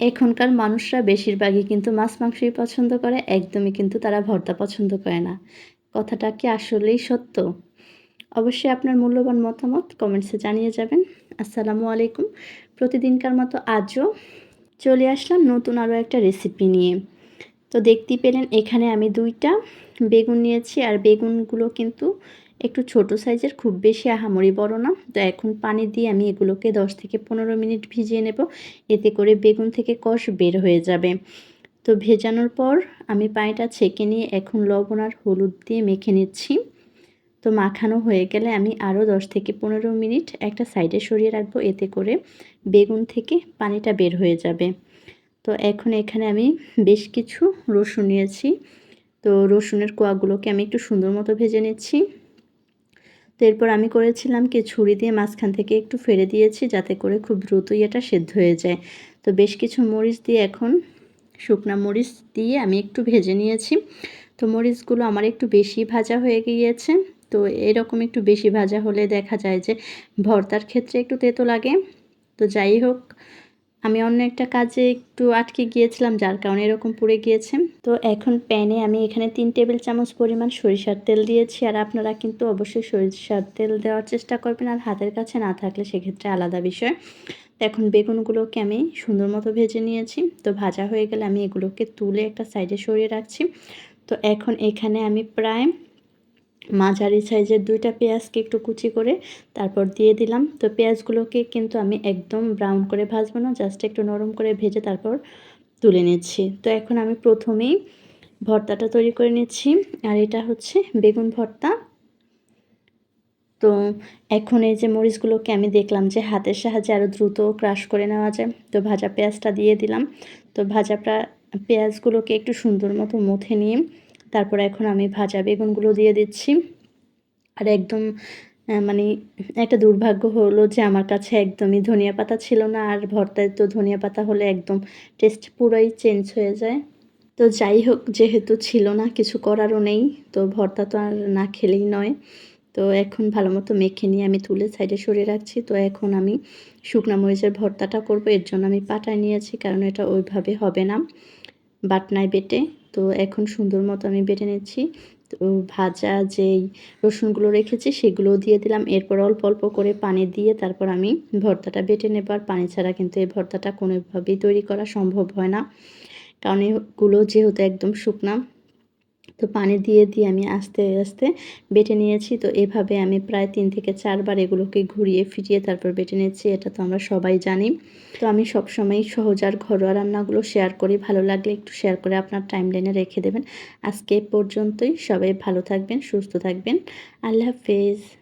এখনকার মানুষরা বেশিরভাগই কিন্তু মাছ মাংসই পছন্দ করে, একদমই কিন্তু তারা ভর্তা পছন্দ করে না। কথাটা কি আসলেই সত্য? অবশ্যই আপনার মূল্যবান মতামত কমেন্টসে জানিয়ে যাবেন। আসসালামু আলাইকুম। প্রতিদিনকার মতো আজও চলে আসলাম নতুন আরও একটা রেসিপি নিয়ে। তো দেখতেই পেলেন এখানে আমি দুইটা বেগুন নিয়েছি, আর বেগুনগুলো কিন্তু একটু ছোট সাইজের, খুব বেশি আহামরি বড় না। তো এখন পানি দিয়ে আমি এগুলোকে 10 থেকে পনেরো মিনিট ভিজিয়ে নেব। এতে করে বেগুন থেকে কষ বের হয়ে যাবে। তো ভেজানোর পর আমি পানিটা ছেঁকে নিয়ে এখন লবণ আর হলুদ দিয়ে মেখে নিচ্ছি। তো মাখানো হয়ে গেলে আমি আরও 10 থেকে পনেরো মিনিট একটা সাইডে সরিয়ে রাখব। এতে করে বেগুন থেকে পানিটা বের হয়ে যাবে। তো এখন এখানে আমি বেশ কিছু রসুন নিয়েছি। তো রসুনের কোয়াগুলোকে আমি একটু সুন্দর মতো ভেজে নিচ্ছি। তো এরপর আমি করেছিলাম কি, ছুরি দিয়ে মাঝখান থেকে একটু ফেলে দিয়েছি যাতে করে খুব দ্রুতই এটা সেদ্ধ হয়ে যায়। তো বেশ কিছু মরিচ দিয়ে এখন শুকনা মরিচ দিয়ে আমি একটু ভেজে নিয়েছি। তো মরিচগুলো আমার একটু বেশি ভাজা হয়ে গিয়েছে। তো এরকম একটু বেশি ভাজা হলে দেখা যায় যে ভর্তার ক্ষেত্রে একটু তেতো লাগে। তো যাই হোক আমি অন্য একটা কাজে একটু আটকে গিয়েছিলাম, যার কারণে এরকম পুড়ে গিয়েছে। তো এখন প্যানে আমি এখানে তিন টেবিল চামচ পরিমাণ সরিষার তেল দিয়েছি, আর আপনারা কিন্তু অবশ্যই সরিষার তেল দেওয়ার চেষ্টা করবেন, আর হাতের কাছে না থাকলে সেক্ষেত্রে আলাদা বিষয়। তো এখন বেগুনগুলোকে আমি সুন্দর মতো ভেজে নিয়েছি। তো ভাজা হয়ে গেলে আমি এগুলোকে তুলে একটা সাইডে সরিয়ে রাখছি। তো এখন এখানে আমি প্রায় মাঝারি সাইজের দুইটা পেঁয়াজকে একটু কুচি করে তারপর দিয়ে দিলাম। তো পেঁয়াজগুলোকে কিন্তু আমি একদম ব্রাউন করে ভাজবো না, জাস্ট একটু নরম করে ভেজে তারপর তুলে নিচ্ছি। তো এখন আমি প্রথমেই ভর্তাটা তৈরি করে নিচ্ছি, আর এটা হচ্ছে বেগুন ভর্তা। তো এখন এই যে মরিচগুলোকে আমি দেখলাম যে হাতের সাহায্যে আরও দ্রুত ক্রাশ করে নেওয়া যায়, তো ভাজা পেঁয়াজটা দিয়ে দিলাম। তো ভাজা পেঁয়াজগুলোকে একটু সুন্দর মতো মুথে নিয়ে তারপর এখন আমি ভাজা বেগুনগুলো দিয়ে দিচ্ছি। আর একদম মানে একটা দুর্ভাগ্য হলো যে আমার কাছে একদমই ধনিয়া পাতা ছিল না, আর ভর্তায় তো ধনিয়া পাতা হলে একদম টেস্ট পুরোই চেঞ্জ হয়ে যায়। তো যাই হোক, যেহেতু ছিল না, কিছু করারও নেই, তো ভর্তা তো আর না খেলেই নয়। তো এখন ভালো মতো মেখে নিয়ে আমি তুলে সাইডে সরিয়ে রাখছি। তো এখন আমি শুকনা মরিচের ভর্তাটা করব। এর জন্য আমি পাটায় নিয়েছি, কারণ এটা ওইভাবে হবে না। বাটনায় বেটে তো এখন সুন্দর মতো আমি বেটে নিচ্ছি। তো ভাজা যেই রসুনগুলো রেখেছি সেগুলো দিয়ে দিলাম। এরপর অল্প অল্প করে পানি দিয়ে তারপর আমি ভর্তাটা বেটে নেবার পানি ছাড়া কিন্তু এই ভর্তাটা কোনোভাবেই তৈরি করা সম্ভব হয় না। কারণ এগুলো যেহেতু একদম শুকনা তো পানি দিয়ে দিয়ে আমি আস্তে আস্তে বেটে নিয়েছি। তো এভাবে আমি প্রায় তিন থেকে চারবার এগুলোকে ঘুরিয়ে, ফিরিয়ে তারপর বেটে নিয়েছি। এটা তো আমরা সবাই জানি। তো আমি সবসময় সহজ আর ঘরোয়া রান্নাগুলো শেয়ার করি। ভালো লাগলে একটু শেয়ার করে আপনার টাইম লাইনে রেখে দেবেন। আজকে পর্যন্তই। সবাই ভালো থাকবেন, সুস্থ থাকবেন। আল্লাহ হাফেজ।